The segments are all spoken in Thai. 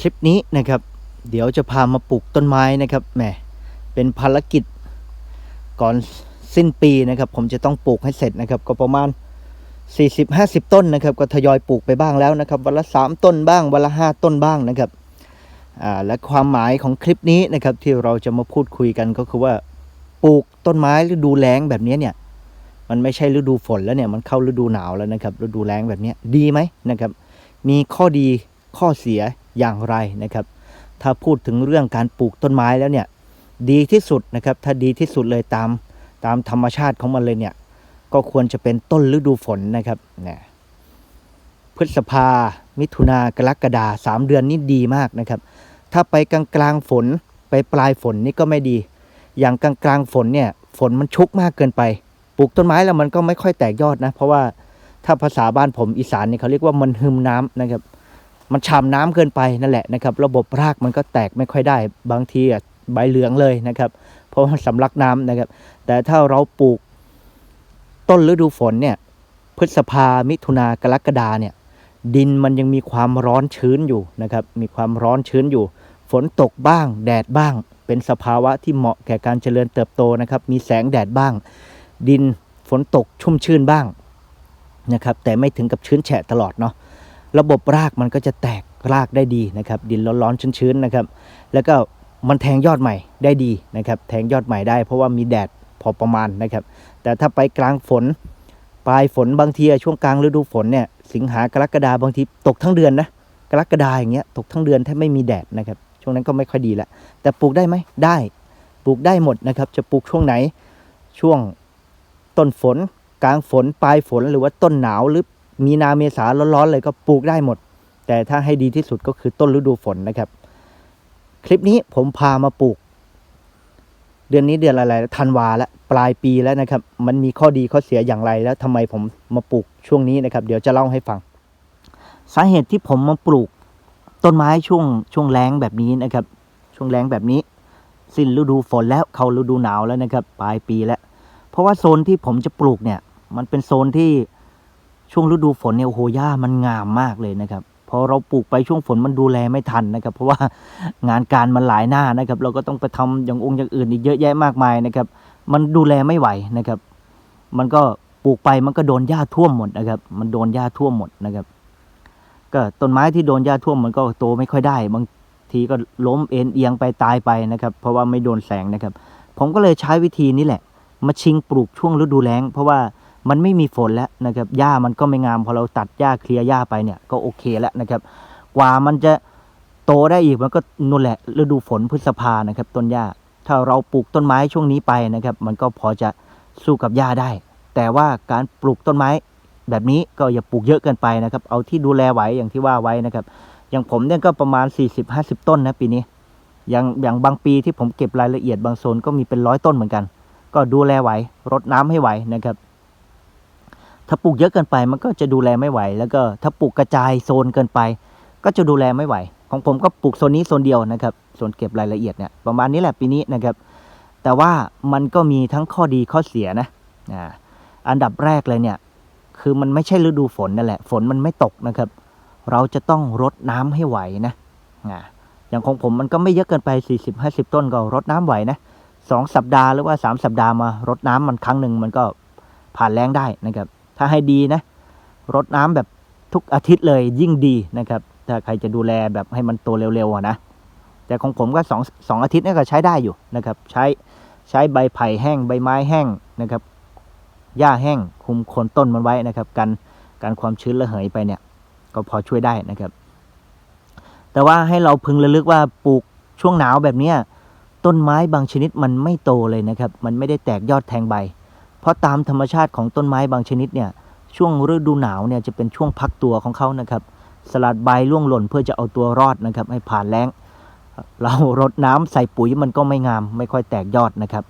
คลิปนี้นะครับ เดี๋ยวจะพามาปลูกต้นไม้นะครับแหมเป็นภารกิจก่อนสิ้นปีนะครับ ผมจะต้องปลูกให้เสร็จนะครับ ก็ประมาณ 40-50 ต้นนะครับ ก็ทยอยปลูกไปบ้างแล้วนะครับ วันละ 3 ต้นบ้าง วันละ 5 ต้นบ้างนะครับอ่าและความหมายของคลิปนี้นะครับ ที่เราจะมาพูดคุยกันก็คือว่าปลูกต้นไม้ฤดูแล้งแบบนี้เนี่ย มันไม่ใช่ฤดูฝนแล้วเนี่ยมันเข้าฤดูหนาวแล้วนะครับ ฤดูแล้งแบบนี้ดีไหมนะครับ มีข้อดีข้อเสีย อย่างไรนะครับ ถ้าพูดถึงเรื่องการปลูกต้นไม้แล้วเนี่ยดีที่สุดนะครับ ถ้าดีที่สุดเลยตามตามธรรมชาติของมันเลยเนี่ย ก็ควรจะเป็นต้นฤดูฝนนะครับนะพฤษภา มิถุนากรกฎาสามเดือนนี่ดีมากนะครับ ถ้าไปกลางกลางฝนไปปลายฝนนี่ก็ไม่ดี อย่างกลางกลางฝนเนี่ยฝนมันชุกมากเกินไป ปลูกต้นไม้แล้วมันก็ไม่ค่อยแตกยอดนะ เพราะว่าถ้าภาษาบ้านผมอีสานนี่เขาเรียกว่ามันหึมน้ำนะครับ มันฉ่ำน้ำเกินไปนั่นแหละนะครับ ระบบรากมันก็แตกไม่ค่อยได้ บางทีอะใบเหลืองเลยนะครับ เพราะว่าสำลักน้ำนะครับ แต่ถ้าเราปลูกต้นฤดูฝนเนี่ย พฤษภา มิถุนากรกฎาเนี่ย ดินมันยังมีความร้อนชื้นอยู่นะครับ มีความร้อนชื้นอยู่ ฝนตกบ้าง แดดบ้าง เป็นสภาวะที่เหมาะแก่การเจริญเติบโตนะครับ มีแสงแดดบ้าง ดินฝนตกชุ่มชื้นบ้างนะครับ แต่ไม่ถึงกับชื้นแฉะตลอดเนาะ ระบบรากมันก็จะแตกรากได้ดีนะครับ ดินร้อนๆชื้นๆนะครับ แล้วก็มันแทงยอดใหม่ได้ดีนะครับ แทงยอดใหม่ได้เพราะว่ามีแดดพอประมาณนะครับ แต่ถ้าไปกลางฝน ปลายฝนบางทีช่วงกลางฤดูฝนเนี่ย สิงหากรกฎาบางทีตกทั้งเดือนนะ กรกฎาอย่างเงี้ยตกทั้งเดือนถ้าไม่มีแดดนะครับ ช่วงนั้นก็ไม่ค่อยดีละ แต่ปลูกได้ไหมได้ ปลูกได้หมดนะครับ จะปลูกช่วงไหน ช่วงต้นฝน กลางฝน ปลายฝน หรือว่าต้นหนาวหรือ มีนาเมษาร้อนๆเลยก็ปลูกได้หมด แต่ถ้าให้ดีที่สุดก็คือต้นฤดูฝนนะครับ คลิปนี้ผมพามาปลูก เดือนนี้เดือนอะไรธันวาแล้วปลายปีแล้วนะครับ มันมีข้อดีข้อเสียอย่างไรแล้วทำไมผมมาปลูกช่วงนี้นะครับ เดี๋ยวจะเล่าให้ฟัง สาเหตุที่ผมมาปลูก ต้นไม้ช่วงช่วงแล้งแบบนี้นะครับ ช่วงแล้งแบบนี้ สิ้นฤดูฝนแล้วเข้าฤดูหนาวแล้วนะครับ ปลายปีแล้ว เพราะว่าโซนที่ผมจะปลูกเนี่ย มันเป็นโซนที่ ช่วงฤดูฝนเนี่ยโอ้โหหญ้ามันงามมากเลยนะครับพอเราปลูกไปช่วงฝนมันดูแลไม่ทันนะครับ เพราะว่างานการมันหลายหน้านะครับ เราก็ต้องไปทำอย่างองค์อย่างอื่นอีกเยอะแยะมากมายนะครับ มันดูแลไม่ไหวนะครับ มันก็ปลูกไปมันก็โดนหญ้าท่วมหมดนะครับ มันโดนหญ้าท่วมหมดนะครับ ก็ต้นไม้ที่โดนหญ้าท่วมมันก็โตไม่ค่อยได้ บางทีก็ล้มเอ็นเอียงไปตายไปนะครับ เพราะว่าไม่โดนแสงนะครับ ผมก็เลยใช้วิธีนี้แหละ มาชิงปลูกช่วงฤดูแล้ง เพราะว่า มันไม่มีฝนแล้วนะครับหญ้ามันก็ไม่งามพอเราตัดหญ้าเคลียร์หญ้าไปเนี่ยก็โอเคแล้วนะครับ กว่ามันจะโตได้อีกมันก็นู่นแหละฤดูฝนพฤษภานะครับ ต้นหญ้าถ้าเราปลูกต้นไม้ช่วงนี้ไปนะครับ มันก็พอจะสู้กับหญ้าได้ แต่ว่าการปลูกต้นไม้แบบนี้ก็อย่าปลูกเยอะเกินไปนะครับ เอาที่ดูแลไหวอย่างที่ว่าไว้นะครับ อย่างผมเนี่ยก็ประมาณ 40-50 ต้นนะปีนี้ อย่างอย่างบางปีที่ผมเก็บรายละเอียดบางโซนก็มีเป็นร้อยต้นเหมือนกัน ก็ดูแลไหวรดน้ำให้ไหวนะครับ ถ้าปลูกเยอะเกินไปมันก็จะดูแลไม่ไหว แล้วก็ถ้าปลูกกระจายโซนเกินไป ก็จะดูแลไม่ไหว ของผมก็ปลูกโซนนี้โซนเดียวนะครับโซนเก็บรายละเอียดเนี่ยประมาณนี้แหละปีนี้นะครับ แต่ว่ามันก็มีทั้งข้อดีข้อเสียนะอ่าอันดับแรกเลยเนี่ย คือมันไม่ใช่ฤดูฝนนั่นแหละ ฝนมันไม่ตกนะครับ เราจะต้องรดน้ำให้ไหวนะอย่างของผมมันก็ไม่เยอะเกินไป 40-50 ต้นก็รดน้ำไหวนะสองสัปดาห์หรือว่าสามสัปดาห์มารดน้ำมันครั้งหนึ่งมันก็ผ่านแรงได้นะครับ ถ้าให้ดีนะรดน้ำแบบทุกอาทิตย์เลยยิ่งดีนะครับ ถ้าใครจะดูแลแบบให้มันโตเร็วๆนะแต่ของผมก็สองสองอาทิตย์นี่ก็ใช้ได้อยู่นะครับ ใช้ใช้ใบไผ่แห้งใบไม้แห้งนะครับหญ้าแห้งคุมโคนต้นมันไว้นะครับกันการความชื้นระเหยไปเนี่ยก็พอช่วยได้นะครับ แต่ว่าให้เราพึงระลึกว่าปลูกช่วงหนาวแบบเนี้ต้นไม้บางชนิดมันไม่โตเลยนะครับ มันไม่ได้แตกยอดแทงใบ เพราะตามธรรมชาติของต้นไม้บางชนิดเนี่ยช่วงฤดูหนาวเนี่ยจะเป็นช่วงพักตัวของเขานะครับ สลัดใบร่วงหล่นเพื่อจะเอาตัวรอดนะครับ ให้ผ่านแล้ง เรารดน้ำใส่ปุ๋ยมันก็ไม่งาม ไม่ค่อยแตกยอดนะครับ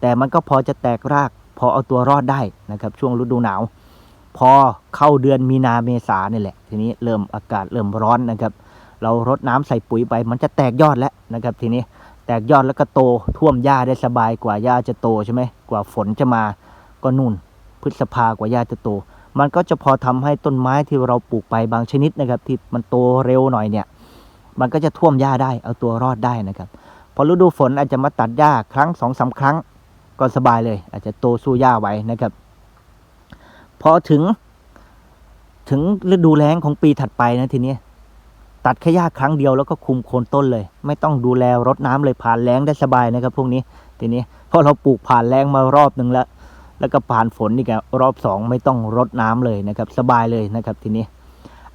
แต่มันก็พอจะแตกราก พอเอาตัวรอดได้นะครับ ช่วงฤดูหนาว พอเข้าเดือนมีนาเมษาเนี่ยแหละ ทีนี้เริ่มอากาศเริ่มร้อนนะครับ เรารดน้ำใส่ปุ๋ยไปมันจะแตกยอดแล้วนะครับ ทีนี้แตกยอดแล้วก็โตท่วมหญ้าได้สบายกว่าหญ้าจะโตใช่ไหมกว่าฝนจะมา ก็นู่น พฤษภากว่าหญ้าจะโต มันก็จะพอทำให้ต้นไม้ที่เราปลูกไปบางชนิดนะครับ ที่มันโตเร็วหน่อยเนี่ย มันก็จะท่วมหญ้าได้เอาตัวรอดได้นะครับ พอฤดูฝนอาจจะมาตัดหญ้าครั้งสองสาครั้งก็สบายเลย อาจจะโตสู้หญ้าไว้นะครับ พอถึงถึงฤดูแล้งของปีถัดไปนะทีนี้ตัดแค่หญ้าครั้งเดียวแล้วก็คุมโคนต้นเลย ไม่ต้องดูแลรดน้ำเลยผ่านแล้งได้สบายนะครับ พวกนี้ทีนี้พราะเราปลูกผ่านแล้งมารอบหนึ่งแล้ว แล้วก็ผ่านฝนอีกอะรอบสองไม่ต้องรดน้ำเลยนะครับ สบายเลยนะครับทีนี้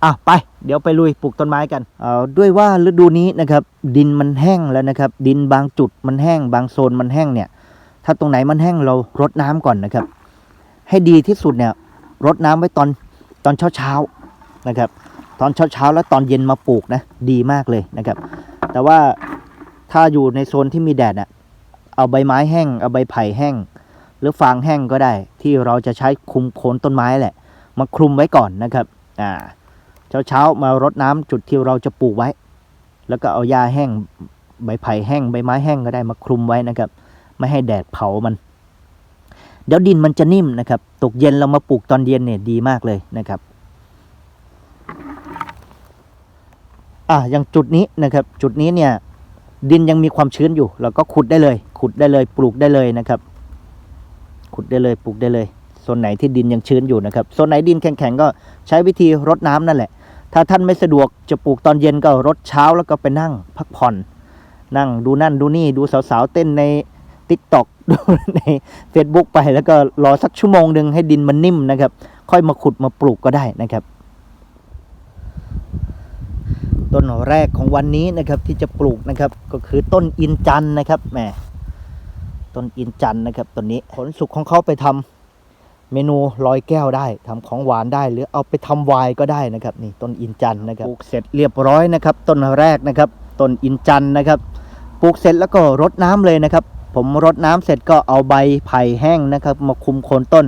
อะไป เดี๋ยวไปลุยปลูกต้นไม้กันเอ่อด้วยว่าฤดูนี้นะครับ ดินมันแห้งแล้วนะครับ ดินบางจุดมันแห้ง บางโซนมันแห้งเนี่ย ถ้าตรงไหนมันแห้งเรารดน้ำก่อนนะครับ ให้ดีที่สุดเนี่ยรดน้ำไว้ตอนตอนเช้าเช้านะครับ ตอนเช้าเช้าแล้วตอนเย็นมาปลูกนะดีมากเลยนะครับ แต่ว่าถ้าอยู่ในโซนที่มีแดดอะเอาใบไม้แห้งเอาใบไผ่แห้ง หรือฟางแห้งก็ได้ ที่เราจะใช้คลุมโคนต้นไม้แหละ มาคลุมไว้ก่อนนะครับอ่าเช้าเช้าๆมารดน้ำจุดที่เราจะปลูกไว้ แล้วก็เอาหญ้าแห้งใบไผ่แห้งใบไม้แห้งก็ได้มาคลุมไว้นะครับ ไม่ให้แดดเผามัน เดี๋ยวดินมันจะนิ่มนะครับ ตกเย็นเรามาปลูกตอนเย็นเนี่ยดีมากเลยนะครับอะอย่างจุดนี้นะครับ จุดนี้เนี่ยดินยังมีความชื้นอยู่ เราก็ขุดได้เลย ขุดได้เลยปลูกได้เลยนะครับ ขุดได้เลยปลูกได้เลยโซนไหนที่ดินยังชื้นอยู่นะครับโซนไหนดินแข็งๆก็ใช้วิธีรดน้ำนั่นแหละ ถ้าท่านไม่สะดวกจะปลูกตอนเย็นก็รดเช้าแล้วก็ไปนั่งพักผ่อน นั่งดูนั่นดูนี่ดูสาวๆเต้นใน t ิ k t o k ดูใน Facebook ไปแล้วก็รอสักชั่วโมงหนึ่งให้ดินมันนิ่มนะครับ ค่อยมาขุดมาปลูกก็ได้นะครับ ต้นแรกของวันนี้นะครับที่จะปลูกนะครับ ก็คือต้นอินจันนะครับแหม ต้นอินจันนะครับต้นนี้ผลสุกของเขาไปทำเมนูลอยแก้วได้ทำของหวานได้ หรือเอาไปทำไวน์ก็ได้นะครับนี่ต้นอินจันนะครับปลูกเสร็จเรียบร้อยนะครับ ต้นแรกนะครับต้นอินจันนะครับปลูกเสร็จแล้วก็รดน้ำเลยนะครับ ผมรดน้ำเสร็จก็เอาใบไผ่แห้งนะครับ มาคุมโคนต้น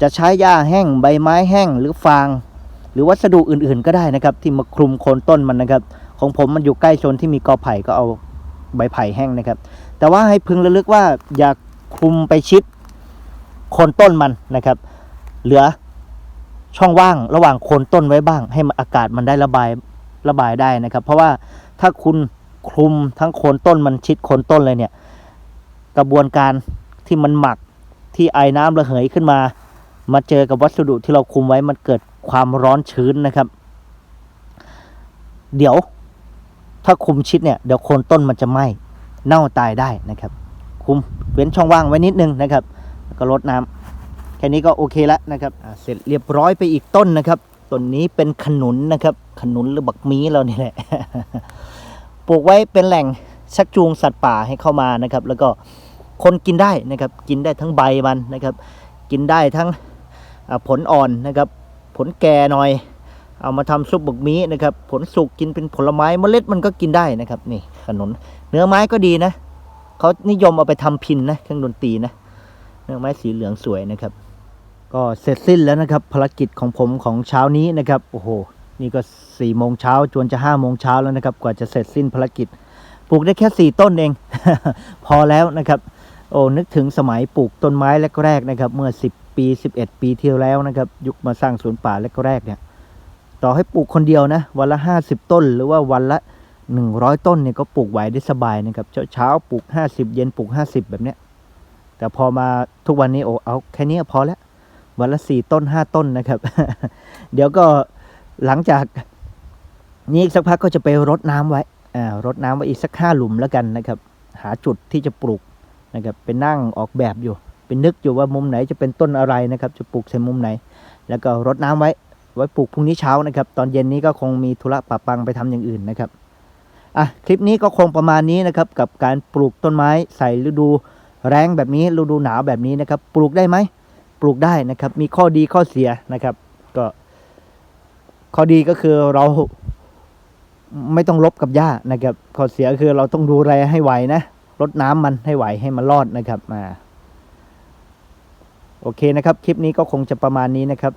จะใช้หญ้าแห้งใบไม้แห้งหรือฟาง หรือวัสดุอื่นๆก็ได้นะครับ ที่มาคลุมโคนต้นมันนะครับ ของผมมันอยู่ใกล้โซนที่มีกอไผ่ก็เอาใบไผ่แห้งนะครับ แต่ว่าให้พึงระลึกว่าอย่าคลุมไปชิดโคนต้นมันนะครับ เหลือช่องว่างระหว่างโคนต้นไว้บ้าง ให้อากาศมันได้ระบายระบายได้นะครับ เพราะว่าถ้าคุณคลุมทั้งโคนต้นมันชิดโคนต้นเลยเนี่ย กระบวนการที่มันหมักที่ไอน้ำระเหยขึ้นมา มาเจอกับวัสดุที่เราคุมไว้มันเกิดความร้อนชื้นนะครับ เดี๋ยวถ้าคุมชิดเนี่ยเดี๋ยวโคนต้นมันจะไหม้ เน่าตายได้นะครับ คุมเว้นช่องว่างไว้นิดนึงนะครับแล้วก็ลดน้ำแค่นี้ก็โอเคแล้วนะครับเสร็จเรียบร้อยไปอีกต้นนะครับต้นนี้เป็นขนุนนะครับขนุนหรือบักมีเรานี่แหละปลูกไว้เป็นแหล่งชักจูงสัตว์ป่าให้เข้ามานะครับ แล้วก็คนกินได้นะครับ กินได้ทั้งใบมันนะครับ กินได้ทั้งผลอ่อนนะครับ ผลแก่หน่อย เอามาทำซุปบกมีนะครับ ผลสุกกินเป็นผลไม้เมล็ดมันก็กินได้นะครับ นี่ขนุนเนื้อไม้ก็ดีนะเขานิยมเอาไปทำพินนะเครื่องดนตรีนะเนื้อไม้สีเหลืองสวยนะครับ ก็เสร็จสิ้นแล้วนะครับ ภารกิจของผมของเช้านี้นะครับโอ้โหนี่ก็สี่โมงเช้าจวนจะห้าโมงเช้าแล้วนะครับ กว่าจะเสร็จสิ้นภารกิจปลูกได้แค่สี่ต้นเอง พอแล้วนะครับ โอ้นึกถึงสมัยปลูกต้นไม้แรกๆนะครับ เมื่อ 10 ปี 11 ปีที่แล้วนะครับ ยุคมาสร้างสวนป่าแรกๆเนี่ย ต่อให้ปลูกคนเดียวนะ วันละ 50 ต้น หรือว่าวันละ 100 ต้นเนี่ยก็ปลูกไหวได้สบายนะครับ เช้าปลูก 50 เย็นปลูก 50 แบบเนี้ย แต่พอมาทุกวันนี้โอ้เอาแค่นี้พอแล้ว วันละสี่ต้นห้าต้นนะครับ เดี๋ยวก็หลังจากนี้อีกสักพักก็จะไปรดน้ำไว้ อ่ารดน้ำไว้อีกสักห้าหลุมแล้วกันนะครับ หาจุดที่จะปลูกนะครับเป็นนั่งออกแบบอยู่ เป็นนึกอยู่ว่ามุมไหนจะเป็นต้นอะไรนะครับ จะปลูกใส่มุมไหน แล้วก็รดน้ำไว้ ไว้ปลูกพรุ่งนี้เช้านะครับ ตอนเย็นนี้ก็คงมีธุระปะปังไปทำอย่างอื่นนะครับอะคลิปนี้ก็คงประมาณนี้นะครับ กับการปลูกต้นไม้ใส่ฤดูแรงแบบนี้ฤดูหนาวแบบนี้นะครับ ปลูกได้ไหมปลูกได้นะครับ มีข้อดีข้อเสียนะครับ ก็ข้อดีก็คือเราไม่ต้องลบกับหญ้านะครับ ข้อเสียคือเราต้องดูแลให้ไหวนะรดน้ำมันให้ไหวให้มันรอดนะครับมาโอเคนะครับ คลิปนี้ก็คงจะประมาณนี้นะครับ